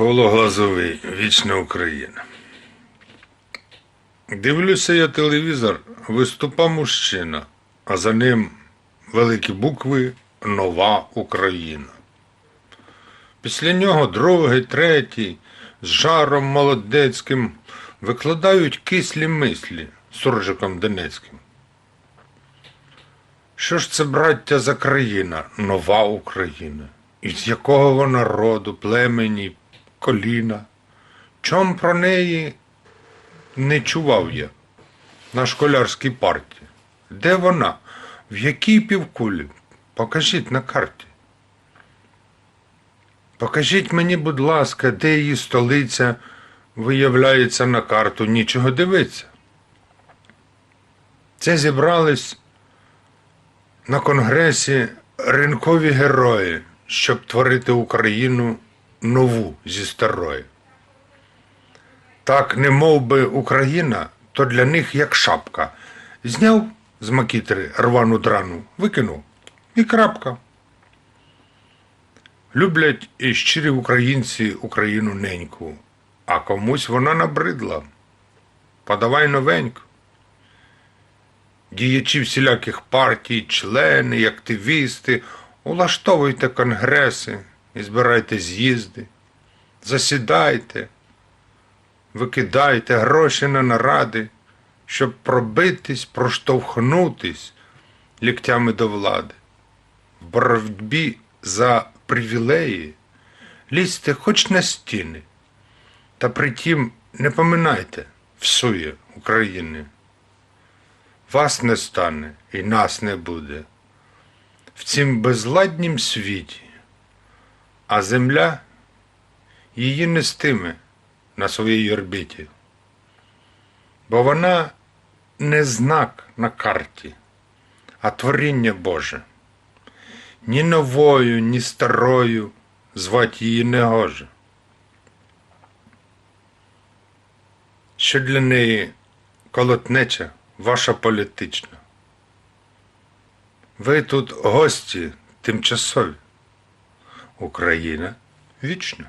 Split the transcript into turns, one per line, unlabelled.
Павло Глазовий, Вічна Україна. Дивлюся я телевізор, виступа мужчина, а за ним великі букви Нова Україна. Після нього другий, третій, з жаром молодецьким викладають кислі мислі суржиком Донецьким. Що ж це, браття, за країна, нова Україна? Із якого вона роду, племені, коліна? Чом про неї не чував я на школярській парті? Де вона? В якій півкулі? Покажіть на карті. Покажіть мені, будь ласка, де її столиця виявляється на карту, нічого дивиться. Це зібрались на конгресі ринкові герої, щоб творити Україну нову зі старої. Так, не мов би Україна, то для них як шапка. Зняв з макітри рвану драну, викинув і крапка. Люблять і щирі українці Україну неньку, а комусь вона набридла. Подавай новеньку. Діячі всіляких партій, члени, активісти, улаштовуйте конгреси і збирайте з'їзди, засідайте, викидайте гроші на наради, щоб пробитись, проштовхнутись ліктями до влади. В боротьбі за привілеї лізьте хоч на стіни, та притім не поминайте всує України. Вас не стане і нас не буде в цім безладнім світі, а земля її нестиме на своїй орбіті, бо вона не знак на карті, а творіння Боже. Ні новою, ні старою звать її не гоже. Що для неї колотнеча ваша політична. Ви тут гості тимчасові. Україна вічна.